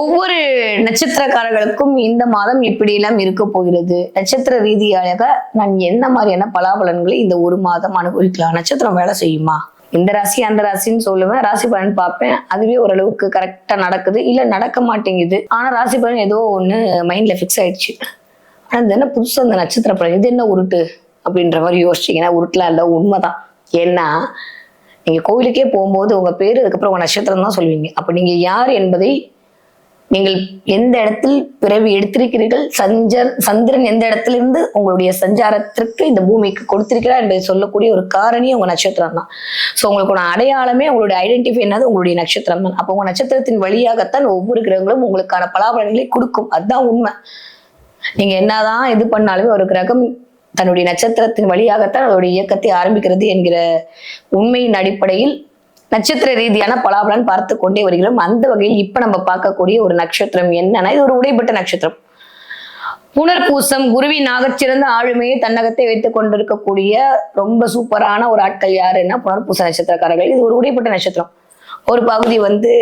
ஒவ்வொரு நட்சத்திரக்காரர்களுக்கும் இந்த மாதம் இப்படியெல்லாம் இருக்க போகிறது? நட்சத்திர ரீதியாக நான் என்ன மாதிரியான பலாபலன்களை இந்த ஒரு மாதம் அனுபவிக்கலாம்? நட்சத்திரம் வேலை செய்யுமா? இந்த ராசி அந்த ராசின்னு சொல்லுவேன். ராசி பலன் பார்ப்பேன். அதுவே ஓரளவுக்கு கரெக்டா நடக்குது. இல்ல நடக்க மாட்டேங்குது. ஆனா ராசி பலன் ஏதோ ஒண்ணு மைண்ட்ல ஃபிக்ஸ் ஆயிடுச்சு. ஆனா இது என்ன புதுசு அந்த நட்சத்திர பலன்? இது என்ன உருட்டு? அப்படின்ற மாதிரி யோசிச்சீங்கன்னா உருட்டுலாம் இல்லை. உண்மைதான். ஏன்னா நீங்க கோவிலுக்கே போகும்போது உங்க பேரு அதுக்கப்புறம் உங்க நட்சத்திரம் தான் சொல்லுவீங்க. அப்ப நீங்க யார் என்பதை நீங்கள் எந்த இடத்தில் பிறவி எடுத்திருக்கிறீர்கள்? சஞ்சர் சந்திரன் எந்த இடத்திலிருந்து உங்களுடைய சஞ்சாரத்திற்கு இந்த பூமிக்கு கொடுத்திருக்கிறார் என்பதை சொல்லக்கூடிய ஒரு காரணி உங்க நட்சத்திரம் தான். ஸோ உங்களுக்கு அடையாளமே உங்களுடைய ஐடென்டிஃபை என்னது? உங்களுடைய நட்சத்திரம் தான். அப்போ உங்க நட்சத்திரத்தின் வழியாகத்தான் ஒவ்வொரு கிரகங்களும் உங்களுக்கான பலாபலன்களை கொடுக்கும். அதுதான் உண்மை. நீங்க என்னதான் இது பண்ணாலுமே ஒரு கிரகம் தன்னுடைய நட்சத்திரத்தின் வழியாகத்தான் அதோடைய இயக்கத்தை ஆரம்பிக்கிறது என்கிற உண்மையின் அடிப்படையில் நட்சத்திர ரீதியான பலாபலன் பார்த்து கொண்டே வருகிறோம். அந்த வகையில் இப்ப நம்ம பார்க்கக்கூடிய ஒரு நட்சத்திரம் என்னன்னா இது ஒரு உடைப்பட்ட நட்சத்திரம். புனர்பூசம் குருவி நாகச்சிறந்த ஆளுமையை தன்னகத்தை வைத்துக் கொண்டிருக்கக்கூடிய ரொம்ப சூப்பரான ஒரு ஆட்கள் யாருன்னா புனர்பூச நட்சத்திரக்காரர்கள். இது ஒரு உடைப்பட்ட நட்சத்திரம். ஒரு பகுதி வந்து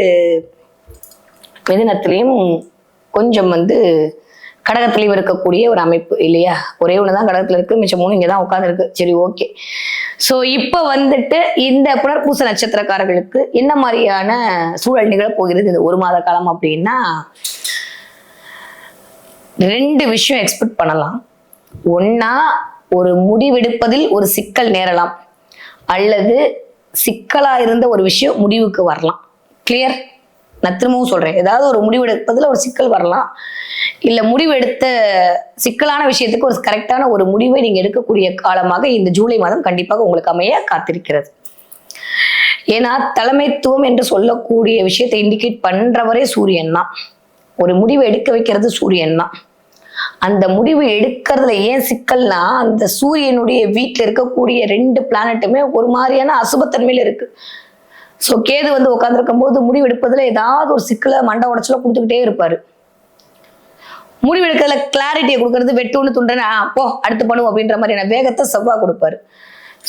மிதுனத்திலையும் கொஞ்சம் வந்து கடகத்திலையும் இருக்கக்கூடிய ஒரு அமைப்பு இல்லையா? ஒரே ஒன்று தான் கடகத்தில் இருக்கு மிச்சம் மூணு இங்கே தான் உட்காந்துருக்கு சரி ஓகே. ஸோ இப்போ வந்துட்டு இந்த புனர்பூச நட்சத்திரக்காரர்களுக்கு என்ன மாதிரியான சூழல் நிகழ போகிறது? இந்த ஒரு மாத காலம் அப்படின்னா ரெண்டு விஷயம் எக்ஸ்பெக்ட் பண்ணலாம். ஒன்னா ஒரு முடிவெடுப்பதில் ஒரு சிக்கல் நேரலாம். அல்லது சிக்கலா இருந்த ஒரு விஷயம் முடிவுக்கு வரலாம். கிளியர் நான் திரும்பவும் சொல்றேன். ஏதாவது ஒரு முடிவெடுப்பதில் ஒரு சிக்கல் வரலாம். இல்ல முடிவெடுத்த சிக்கலான விஷயத்துக்கு ஒரு கரெக்டான ஒரு முடிவை நீங்க எடுக்கக்கூடிய காலமாக இந்த ஜூலை மாதம் கண்டிப்பாக உங்களுக்கு அமைய காத்திருக்கிறது. ஏன்னா தலைமைத்துவம் என்று சொல்லக்கூடிய விஷயத்தை இண்டிகேட் பண்றவரே சூரியன் தான். ஒரு முடிவை எடுக்க வைக்கிறது சூரியன் தான். அந்த முடிவு எடுக்கிறதுல ஏன் சிக்கல்னா அந்த சூரியனுடைய வீட்டில் இருக்கக்கூடிய ரெண்டு பிளானட்டுமே ஒரு மாதிரியான அசுபத்தன்மையில இருக்கு. ஸோ கேது வந்து உட்காந்துருக்கும் போது முடிவெடுப்பதில் ஏதாவது ஒரு சிக்கலை மண்டை உடச்சல கொடுத்துக்கிட்டே இருப்பார். முடிவெடுக்கிறதுல கிளாரிட்டியை கொடுக்கறது வெட்டுன்னு துண்டுன்னு போ அடுத்து பண்ணுவோம் அப்படின்ற மாதிரியான வேகத்தை செவ்வாய் கொடுப்பாரு.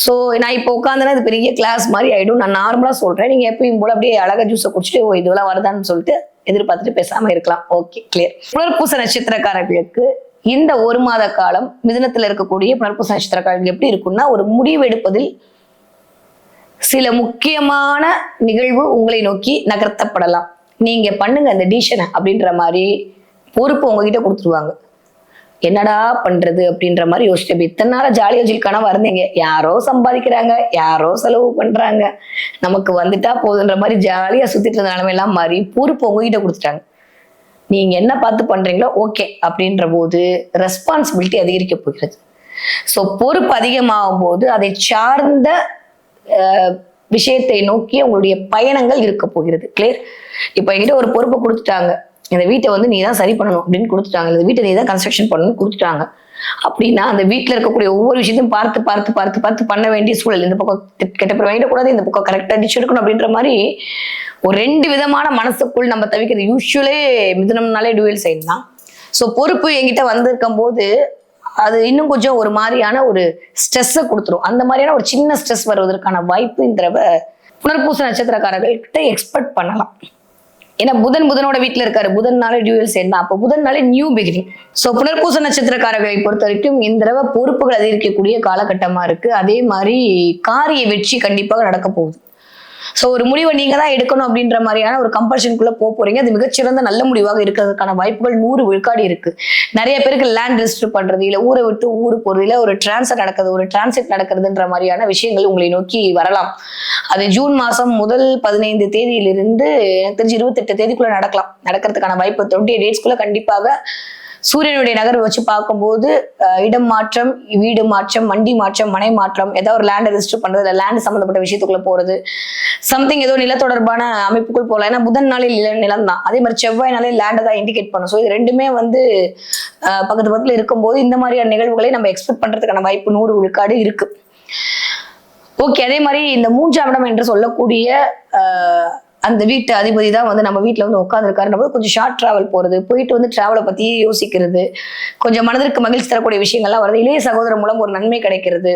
ஸோ நான் இப்போ உட்காந்துனா இது பெரிய கிளாஸ் மாதிரி ஆகிடும் நான் நார்மலாக சொல்கிறேன் நீங்கள் எப்பயும் போல அப்படியே அழகாக ஜூஸை குடிச்சிட்டு ஓ இதுவெல்லாம் வருதான்னு சொல்லிட்டு எதிர்பார்த்துட்டு பேசாமல் இருக்கலாம். ஓகே கிளியர் புனர்பூச நட்சத்திரக்காரர்களுக்கு இந்த ஒரு மாத காலம் மிதனத்தில் இருக்கக்கூடிய புனர்பூச நட்சத்திரக்காரர்கள் எப்படி இருக்கும்னா ஒரு முடிவு எடுப்பதில் சில முக்கியமான நிகழ்வு உங்களை நோக்கி நகர்த்தப்படலாம். நீங்க பண்ணுங்க அந்த டிசிஷனை அப்படின்ற மாதிரி பொறுப்பு உங்ககிட்ட கொடுத்துருவாங்க. என்னடா பண்றது அப்படின்ற மாதிரி யோசிச்சு. இத்தனை நாள ஜாலியா ஜில்கானா வந்தீங்க யாரோ சம்பாதிக்கிறாங்க யாரோ செலவு பண்றாங்க. நமக்கு வந்துட்டா போதுன்ற மாதிரி ஜாலியா சுத்திட்டு இருந்த நிலைமையெல்லாம் மாறி பொறுப்பு உங்ககிட்ட கொடுத்துட்டாங்க. நீங்க என்ன பார்த்து பண்றீங்களோ ஓகே அப்படின்ற போது ரெஸ்பான்சிபிலிட்டி அதிகரிக்க போகிறது. ஸோ பொறுப்பு அதிகமாகும் போது அதை சார்ந்த விஷயத்தை நோக்கி உங்களுடைய பயணங்கள் இருக்க போகிறது. கிளியர் இப்போ என்கிட்ட ஒரு பொறுப்பை கொடுத்துட்டாங்க. இந்த வீட்டை வந்து நீ தான் சரி பண்ணணும் அப்படின்னு கொடுத்துட்டாங்க. இந்த வீட்டை நீ தான் கன்ஸ்ட்ரக்ஷன் பண்ணணும்னு கொடுத்துட்டாங்க. அப்படின்னா அந்த வீட்டில் இருக்கக்கூடிய ஒவ்வொரு விஷயத்தையும் பார்த்து பார்த்து பார்த்து பார்த்து பண்ண வேண்டிய சூழல். இந்த பக்கம் கெட்ட- கெட்ட பேர் வாங்கிடக்கூடாது இந்த பக்கம் கரெக்டாக அடிச்சு எடுக்கணும் அப்படின்ற மாதிரி ஒரு ரெண்டு விதமான மனசுக்குள் நம்ம தவிக்கிறது. யூஸ்வலே மிதனம்னாலே டுவெல் சைன் தான். ஸோ பொறுப்பு என்கிட்ட வந்திருக்கும் போது அது இன்னும் கொஞ்சம் ஒரு மாதிரியான ஒரு ஸ்ட்ரெஸ்ஸை கொடுத்துரும். அந்த மாதிரியான ஒரு சின்ன ஸ்ட்ரெஸ் வருவதற்கான வாய்ப்பு இந்த தடவை புனர்பூச நட்சத்திரக்காரர்கள்கிட்ட எக்ஸ்பெக்ட் பண்ணலாம். ஏன்னா புதன் புதனோட வீட்டில் இருக்காரு. புதன்னாலே டியூவல் சேர்ந்தா அப்போ புதன்னாலே நியூ பிகினிங் ஸோ புனர்பூச நட்சத்திரக்காரர்களை பொறுத்த வரைக்கும் இந்த தடவை பொறுப்புகள் அதிகரிக்கக்கூடிய காலகட்டமாக இருக்கு. அதே மாதிரி காரிய வெற்றி கண்டிப்பாக நடக்க போகுது. ஸோ ஒரு முடிவை நீங்க தான் எடுக்கணும் அப்படின்ற மாதிரியான ஒரு கம்பல்ஷனுக்குள்ள போக போறீங்க. அது மிகச்சிறந்த நல்ல முடிவாக இருக்கிறதுக்கான வாய்ப்புகள் நூறு விழுக்காடு இருக்கு. நிறைய பேருக்கு லேண்ட் ரெஜிஸ்டர் பண்றது இல்ல ஊரை விட்டு ஊர் போறது இல்ல ஒரு டிரான்ஸ்ஃபர் நடக்குது ஒரு டிரான்சிட் நடக்கிறதுன்ற மாதிரியான விஷயங்கள் உங்களை நோக்கி வரலாம். அது ஜூன் மாசம் முதல் பதினைந்து தேதியிலிருந்து எனக்கு தெரிஞ்சு இருபத்தெட்டு தேதிக்குள்ள நடக்கலாம். நடக்கிறதுக்கான வாய்ப்பு டுவெண்ட்டி டேட்ஸ்க்குள்ள கண்டிப்பாக சூரியனுடைய நகர் வச்சு பார்க்கும்போது இடம் மாற்றம் வீடு மாற்றம் வண்டி மாற்றம் மனை மாற்றம் ஏதாவது ஒரு லேண்ட் ரெஜிஸ்டர் பண்றது இல்லை லேண்ட் சம்மந்தப்பட்ட விஷயத்துக்குள்ள போறது. சம்திங் ஏதோ நில தொடர்பான அமைப்புக்குள் போகலாம் ஏன்னா புதன் நாளில் நில நிலம் தான் அதே மாதிரி செவ்வாய் நாளில் லேண்டை தான் இண்டிகேட் பண்ணும். ஸோ இது ரெண்டுமே வந்து பக்கத்து பக்கத்தில் இருக்கும்போது இந்த மாதிரியான நிகழ்வுகளை நம்ம எக்ஸ்பெக்ட் பண்றதுக்கான வாய்ப்பு நூறு விழுக்காடு இருக்கு. ஓகே அதே மாதிரி இந்த மூன்றாம் இடம் என்று சொல்லக்கூடிய ஆஹ், அந்த வீட்டு அதிபதி தான் வந்து நம்ம வீட்டில் வந்து உட்காந்துருக்காருன்ற போது கொஞ்சம் ஷார்ட் ட்ராவல் போகிறது போயிட்டு வந்து ட்ராவலை பற்றி யோசிக்கிறது கொஞ்சம் மனதிற்கு மகிழ்ச்சி தரக்கூடிய விஷயங்கள்லாம் வருது இளைய சகோதரர் மூலம் ஒரு நன்மை கிடைக்கிறது.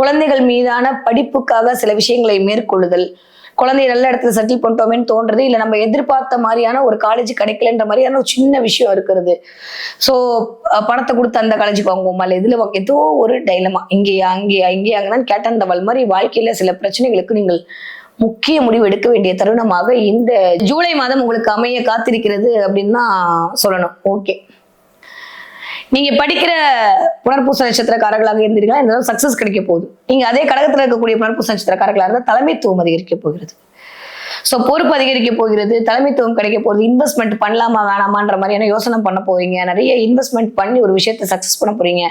குழந்தைகள் மீதான படிப்புக்காக சில விஷயங்களை மேற்கொள்ளுதல். குழந்தைய நல்ல இடத்துல செட்டில் பண்ணிட்டோமேன்னு தோன்றது இல்லை நம்ம எதிர்பார்த்த மாதிரியான ஒரு காலேஜ் கிடைக்கலன்ற மாதிரியான ஒரு சின்ன விஷயம் இருக்கிறது. ஸோ பணத்தை கொடுத்து அந்த காலேஜுக்கு வாங்குவோமா? இல்லை இதில் ஏதோ ஒரு டைலமா இங்கேயா அங்கேயா இங்கேயாங்கன்னு கேட்டேன் கேட்டந்தவள் மாதிரி வாழ்க்கையில் சில பிரச்சனைகளுக்கு நீங்கள் முக்கிய முடிவு எடுக்க வேண்டிய தருணமாக இந்த ஜூலை மாதம் உங்களுக்கு அமைய காத்திருக்கிறது அப்படின்னு தான் சொல்லணும். ஓகே நீங்க படிக்கிற புனர்பூச நட்சத்திரக்காரர்களாக இருந்தீர்களா? இந்த சக்சஸ் கிடைக்க போகுது. நீங்க அதே கடகத்துல இருக்கக்கூடிய புனர்பூச நட்சத்திரக்காரர்களாக இருந்தால் தலைமைத்துவம் அதிகரிக்க போகிறது. ஸோ பொறுப்பு அதிகரிக்க போகிறது தலைமைத்துவம் கிடைக்க போகிறது இன்வெஸ்ட்மெண்ட் பண்ணலாமா வேணாமான்ற மாதிரியான யோசனை பண்ண போறீங்க. நிறைய இன்வெஸ்ட்மெண்ட் பண்ணி ஒரு விஷயத்தை சக்ஸஸ் பண்ண போறீங்க.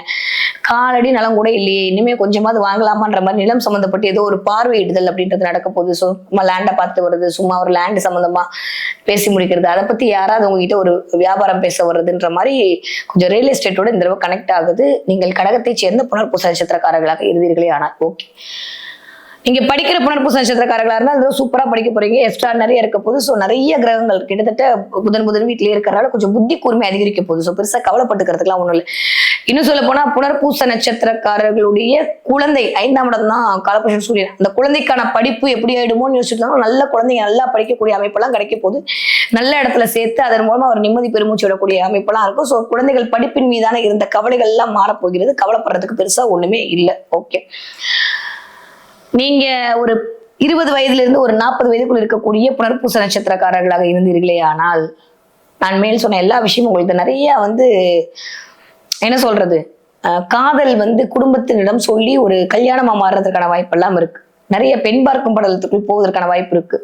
காலடி நலம் கூட இல்லையே இனிமே கொஞ்சமாவது வாங்கலாமான்ற மாதிரி நிலம் சம்மந்தப்பட்டு ஏதோ ஒரு பார்வையிடுதல் அப்படின்றது நடக்க போகுது. ஸோ சும்மா லேண்டை பார்த்து வருது சும்மா ஒரு லேண்டு சம்மந்தமா பேசி முடிக்கிறது. அதை பத்தி யாராவது உங்ககிட்ட ஒரு வியாபாரம் பேச வர்றதுன்ற மாதிரி கொஞ்சம் ரியல் எஸ்டேட்டோட இந்த தடவை கனெக்ட் ஆகுது. நீங்கள் கடகத்தை சேர்ந்த புனர்பூச நட்சத்திரக்காரர்களாக இருந்தீர்களே ஆனால் ஓகே நீங்க படிக்கிற புனர்பூச நட்சத்திரக்காரர்களா இருந்தால் அது சூப்பரா படிக்க போறீங்க. எக்ஸ்ட்ரா நிறைய இருக்க போது ஸோ நிறைய கிரகங்கள் கிட்டத்தட்ட புதன் புதன் வீட்டிலேயே இருக்கிறனால கொஞ்சம் புத்தி கூர்மை அதிகரிக்க போகுது. ஸோ பெருசா கவலைப்பட்டுக்கிறதுக்குலாம் ஒண்ணும் இல்லை. இன்னும் சொல்ல போனா புனர்பூச நட்சத்திரக்காரர்களுடைய குழந்தை ஐந்தாம் இடம் தான் காலபுருஷன் சூரியன். அந்த குழந்தைக்கான படிப்பு எப்படி ஆயிடுமோன்னு யோசிச்சுட்டாலும் நல்ல குழந்தைங்க நல்லா படிக்கக்கூடிய அமைப்பெல்லாம் கிடைக்க போகுது. நல்ல இடத்துல சேர்த்து அதன் மூலமா அவர் நிம்மதி பெருமூச்சு விடக்கூடிய அமைப்பெல்லாம் இருக்கும். ஸோ குழந்தைகள் படிப்பின் மீதான இருந்த கவலைகள் எல்லாம் மாறப்போகிறது. கவலைப்படுறதுக்கு பெருசா ஒண்ணுமே இல்லை. ஓகே நீங்க ஒரு இருபது வயதிலிருந்து ஒரு நாற்பது வயதுக்குள் இருக்கக்கூடிய புனர்பூச நட்சத்திரக்காரர்களாக இருந்தீர்களே ஆனால் நான் மேல் சொன்ன எல்லா விஷயமும் உங்களுக்கு நிறைய வந்து என்ன சொல்றது காதல் வந்து குடும்பத்தினிடம் சொல்லி ஒரு கல்யாணமா மாறுறதுக்கான வாய்ப்பெல்லாம் இருக்கு. நிறைய பெண் பார்க்கும் படலத்துக்குள் போவதற்கான வாய்ப்பு இருக்கு.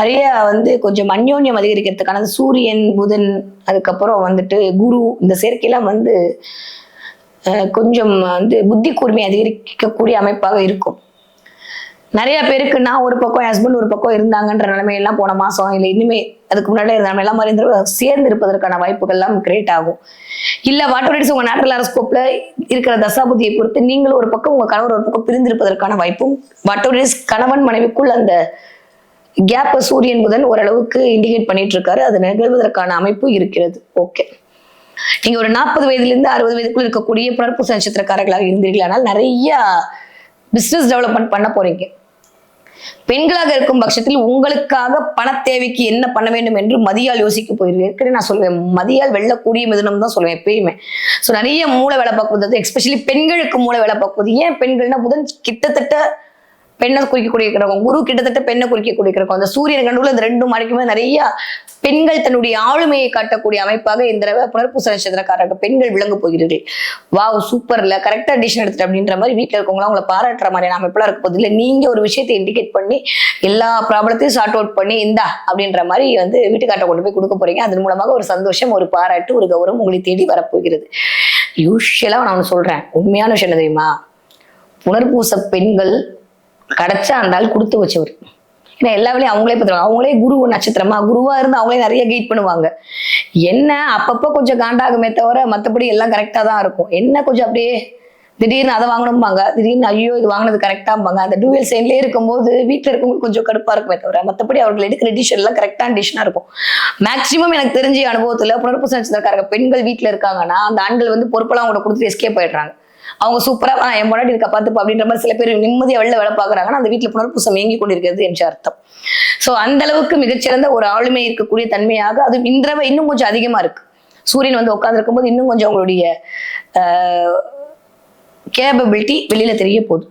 நிறைய வந்து கொஞ்சம் அந்யோன்யம் அதிகரிக்கிறதுக்கான சூரியன் புதன் அதுக்கப்புறம் வந்துட்டு குரு இந்த சேர்க்கையெல்லாம் வந்து கொஞ்சம் வந்து புத்தி கூர்மை அதிகரிக்கக்கூடிய அமைப்பாக இருக்கும். நிறைய பேருக்கு நான் ஒரு பக்கம் ஹஸ்பண்ட் ஒரு பக்கம் இருந்தாங்கன்ற நிலைமையெல்லாம் போன மாசம். இல்லை இனிமே அதுக்கு முன்னாடி இருந்த எல்லாம் மாதிரி சேர்ந்து இருப்பதற்கான வாய்ப்புகள் எல்லாம் கிரியேட் ஆகும். இல்ல வாட்டர் உங்க நேட்டரல் அரஸ்கோப்ல இருக்கிற தசாபுதியை பொறுத்து நீங்களும் ஒரு பக்கம் உங்க கணவர் ஒரு பக்கம் பிரிந்திருப்பதற்கான வாய்ப்பும் வாட்டர் கணவன் மனைவிக்குள் அந்த கேப்ப சூரியன் புதன் ஓரளவுக்கு இண்டிகேட் பண்ணிட்டு இருக்காரு. அது நிகழ்வதற்கான அமைப்பு இருக்கிறது. ஓகே நீங்க ஒரு நாற்பது வயதுலேருந்து அறுபது வயதுக்குள்ள இருக்கக்கூடிய புனர்பூச நட்சத்திரக்காரர்களாக இருந்தீர்களானால் நிறைய பிஸ்னஸ் டெவலப்மெண்ட் பண்ண போறீங்க. பெண்களாக இருக்கும் பட்சத்தில் உங்களுக்காக பண தேவைக்கு என்ன பண்ண வேண்டும் என்று மதியால் யோசிக்க போயிருக்கேன் ஏற்கனவே நான் சொல்லுவேன் மதியால் வெல்லக்கூடிய மிதனம் தான் சொல்லுவேன் எப்பயுமே. ஸோ நிறைய மூளை வேலை பார்க்குறது எஸ்பெஷலி பெண்களுக்கு மூளை வேலை பார்க்குறது ஏன் பெண்கள்னா புதன் கிட்டத்தட்ட பெண்ணை குறிக்கக்கூடிய கிரகம் குரு கிட்டத்தட்ட பெண்ணை குறிக்கக்கூடிய கிரகம் அந்த சூரியன் கண்டுள்ள இந்த ரெண்டும் மறைக்கும்போது நிறைய பெண்கள் தன்னுடைய ஆளுமையை காட்டக்கூடிய அமைப்பாக இந்த புனர்பூச நட்சத்திரக்காரர்கள் பெண்கள் விளங்க போகிறீர்கள். வாவ் சூப்பர் இல்ல கரெக்டா டிசிஷன் எடுத்துட்டு அப்படின்ற மாதிரி வீட்டில் இருக்கவங்களாம் உங்களை பாராட்டுற மாதிரியான அமைப்பெல்லாம் இருக்க போது இல்லை நீங்க ஒரு விஷயத்தை இண்டிகேட் பண்ணி எல்லா ப்ராப்ளத்தையும் சார்ட் அவுட் பண்ணி இந்தா அப்படின்ற மாதிரி வந்து வீட்டுக்காட்ட கொண்டு போய் கொடுக்க போறீங்க. அதன் மூலமாக ஒரு சந்தோஷம் ஒரு பாராட்டு ஒரு கௌரவம் உங்களை தேடி வரப்போகிறது. யூஸ்வலா நான் சொல்றேன். உண்மையான விஷயம் என்ன தெரியுமா? புனர்பூச பெண்கள் கிடைச்சா அந்த ஆள் கொடுத்து வச்சவர். ஏன்னா எல்லா வேலையும் அவங்களே பார்த்துருவாங்க அவங்களே குரு நட்சத்திரமா குருவா இருந்து அவங்களே நிறைய கைட் பண்ணுவாங்க. என்ன அப்பப்போ கொஞ்சம் காண்டாகுமே தவிர மற்றபடி எல்லாம் கரெக்டாக தான் இருக்கும். என்ன கொஞ்சம் அப்படியே திடீர்னு அதை வாங்கணும்பாங்க. திடீர்னு ஐயோ இது வாங்கினது கரெக்டாம்பாங்க அந்த டூவல் சைன்லேயே இருக்கும்போது வீட்டில் இருக்கவங்களுக்கு கொஞ்சம் கடுப்பாக இருக்குமே தவிர மற்றபடி அவர்கள் எடுக்கிற டிஷன் எல்லாம் கரெக்டான டிசிஷனாக இருக்கும். மேக்ஸிமம் எனக்கு தெரிஞ்ச அனுபவத்தில் புனர்பூச நட்சத்திரக்காரங்க பெண்கள் வீட்டில் இருக்காங்கன்னா அந்த ஆண்கள் வந்து பொறுப்பெல்லாம் அவங்க கொடுத்து எஸ்கேப் போயிடுறாங்க அவங்க சூப்பரா என் முன்னாடி இருக்க பார்த்துப்பா அப்படின்ற மாதிரி சில பேர் நிம்மதியா வெளில வேலை பார்க்குறாங்கன்னா அந்த வீட்டுல புனர்பூசம் இயங்கி கொண்டிருக்கிறது என்று அர்த்தம். சோ அந்த அளவுக்கு மிகச்சிறந்த ஒரு ஆளுமை இருக்கக்கூடிய தன்மையாக அது இன்றவை இன்னும் கொஞ்சம் அதிகமா இருக்கு. சூரியன் வந்து உட்காந்துருக்கும் போது இன்னும் கொஞ்சம் அவங்களுடைய கேபபிலிட்டி வெளியில தெரிய போகுது.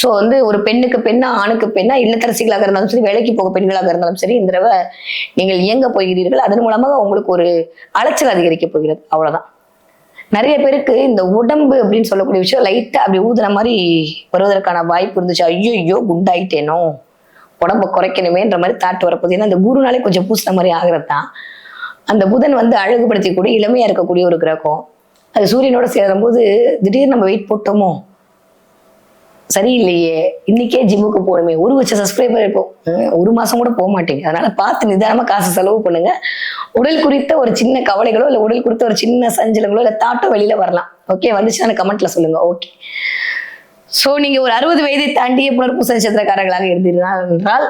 ஸோ வந்து ஒரு பெண்ணுக்கு பெண்ணா ஆணுக்கு பெண்ணா இல்லத்தரசிகளாக இருந்தாலும் சரி வேலைக்கு போக பெண்களாக இருந்தாலும் சரி இந்த தடவை நீங்கள் இயங்க போகிறீர்கள். அதன் மூலமாக உங்களுக்கு ஒரு அலைச்சல் அதிகரிக்க போகிறது. அவ்வளோதான் நிறைய பேருக்கு இந்த உடம்பு அப்படின்னு சொல்லக்கூடிய விஷயம் லைட்டா அப்படி ஊதுன மாதிரி வருவதற்கான வாய்ப்பு இருந்துச்சு. ஐயோ ஐயோ குண்டாயிட்டேனோ? உடம்ப குறைக்கணுமேன்ற மாதிரி தாட்டு வரப்போகுது. ஏன்னா அந்த குருனாலே கொஞ்சம் பூசின மாதிரி ஆகிறது தான். அந்த புதன் வந்து அழகுபடுத்திக்கூடிய இளமையா இருக்கக்கூடிய ஒரு கிரகம். அது சூரியனோட சேரும்போது திடீர்னு நம்ம வெயிட் போட்டோமோ? சரியில்லையே. இன்னைக்கே ஜிம்முக்கு போகணுமே. ஒரு வச்ச சப்ஸ்கிரைபர் இப்போ ஒரு மாசம் கூட போக மாட்டேங்க. அதனால பார்த்து நிதானமா காசு செலவு பண்ணுங்க. உடல் குறித்த ஒரு சின்ன கவலைகளோ இல்லை உடல் குறித்த ஒரு சின்ன சஞ்சலங்களோ இல்லை தாட்டோ வெளியில வரலாம். ஓகே வந்துச்சுன்னா கமெண்ட்ல சொல்லுங்க. ஓகே ஸோ நீங்க ஒரு அறுபது வயதை தாண்டிய புனர்பூச நட்சத்திரக்காரர்களாக இருந்தீர்கள் என்றால்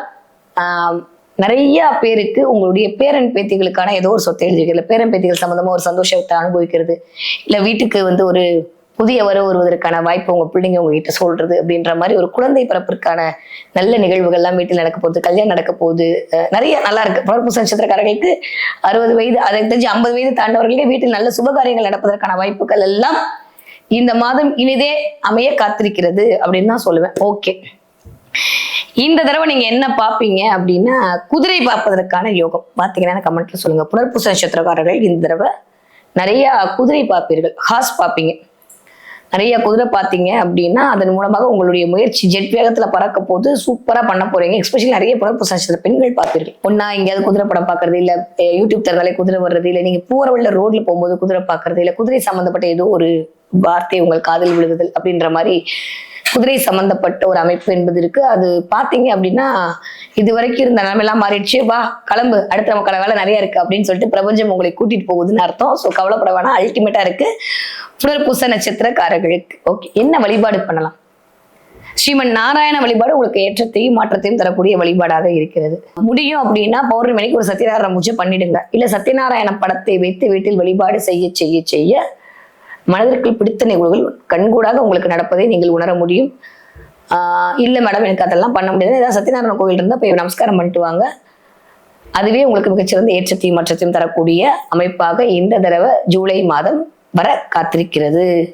நிறைய பேருக்கு உங்களுடைய பேரன் பேத்திகளுக்கான ஏதோ ஒரு சொத்தை எழுதிருக்கு இல்லை பேரன் பேத்திகள் சம்பந்தமா ஒரு சந்தோஷத்தை அனுபவிக்கிறது. இல்லை வீட்டுக்கு வந்து ஒரு புதிய வரவு வருவதற்கான வாய்ப்பு உங்க பிள்ளைங்க உங்ககிட்ட சொல்றது அப்படின்ற மாதிரி ஒரு குழந்தை பிறப்பிற்கான நல்ல நிகழ்வுகள்லாம் வீட்டில் நடக்க போகுது கல்யாணம் நடக்க போகுது. நிறைய நல்லா இருக்கு. புனர்பூச நட்சத்திரக்காரர்களுக்கு அறுபது வயது அதை தெரிஞ்சு ஐம்பது வயது தாண்டவர்களே வீட்டில் நல்ல சுபகாரியங்கள் நடப்பதற்கான வாய்ப்புகள் எல்லாம் இந்த மாதம் இனிதே அமைய காத்திருக்கிறது அப்படின்னு தான் சொல்லுவேன். ஓகே இந்த தடவை நீங்க என்ன பார்ப்பீங்க அப்படின்னா குதிரை பார்ப்பதற்கான யோகம். பார்த்தீங்கன்னா கமெண்ட்ல சொல்லுங்க. புனர்பூச நட்சத்திரக்காரர்கள் இந்த தடவை நிறைய குதிரை பார்ப்பீர்கள். ஹார்ஸ் பார்ப்பீங்க. நிறைய குதிரை பார்த்தீங்க அப்படின்னா அதன் மூலமாக உங்களுடைய முயற்சி ஜெட் வேகத்துல பறக்க போது சூப்பரா பண்ண போறீங்க. எஸ்பெஷலி நிறைய புனர்பூச நட்சத்திர பெண்கள் பார்ப்பீர்கள் ஒன்னா எங்கேயாவது குதிரை படம் பார்க்கறது இல்ல யூடியூப் திறந்தாலே குதிரை வர்றது இல்ல நீங்க போற வழியில ரோட்ல போகும்போது குதிரை பார்க்கறது இல்ல குதிரை சம்பந்தப்பட்ட ஏதோ ஒரு வார்த்தை உங்கள் காதில் விழுகுதல் அப்படின்ற மாதிரி குதிரை சம்பந்தப்பட்ட ஒரு அமைப்பு என்பது இருக்கு. அது பாத்தீங்க அப்படின்னா இது வரைக்கும் இருந்த நிலைமையெல்லாம் மாறிடுச்சு. வா கிளம்பு. அடுத்த நமக்கான வேலை நிறைய இருக்கு அப்படின்னு சொல்லிட்டு பிரபஞ்சம் உங்களை கூட்டிட்டு போகுதுன்னு அர்த்தம். ஸோ கவலைப்பட வேணாம். அல்டிமேட்டா இருக்கு. புனர்பூச நட்சத்திரக்காரர்களுக்கு. ஓகே என்ன வழிபாடு பண்ணலாம்? ஸ்ரீமன் நாராயண வழிபாடு உங்களுக்கு ஏற்றத்தையும் மாற்றத்தையும் தரக்கூடிய வழிபாடாக இருக்கிறது. முடியும் அப்படின்னா பௌர்ணமிக்கு மணிக்கு ஒரு சத்யநாராயண பூஜை பண்ணிடுங்க. இல்ல சத்யநாராயண படத்தை வைத்து வீட்டில் வழிபாடு செய்ய செய்ய செய்ய மனதிற்குள் பிடித்த நிகழ்வுகள் கண்கூடாக உங்களுக்கு நடப்பதை நீங்கள் உணர முடியும். ஆஹ் இல்ல மேடம் எனக்கு அதெல்லாம் பண்ண முடியாது. ஏதாவது சத்யநாராயண கோவில் இருந்தா போய் நமஸ்காரம் பண்ணிட்டு வாங்க. அதுவே உங்களுக்கு மிகச்சிறந்த ஏற்றத்தையும் மாற்றத்தையும் தரக்கூடிய அமைப்பாக இந்த தடவை ஜூலை மாதம் வர காத்திருக்கிறது.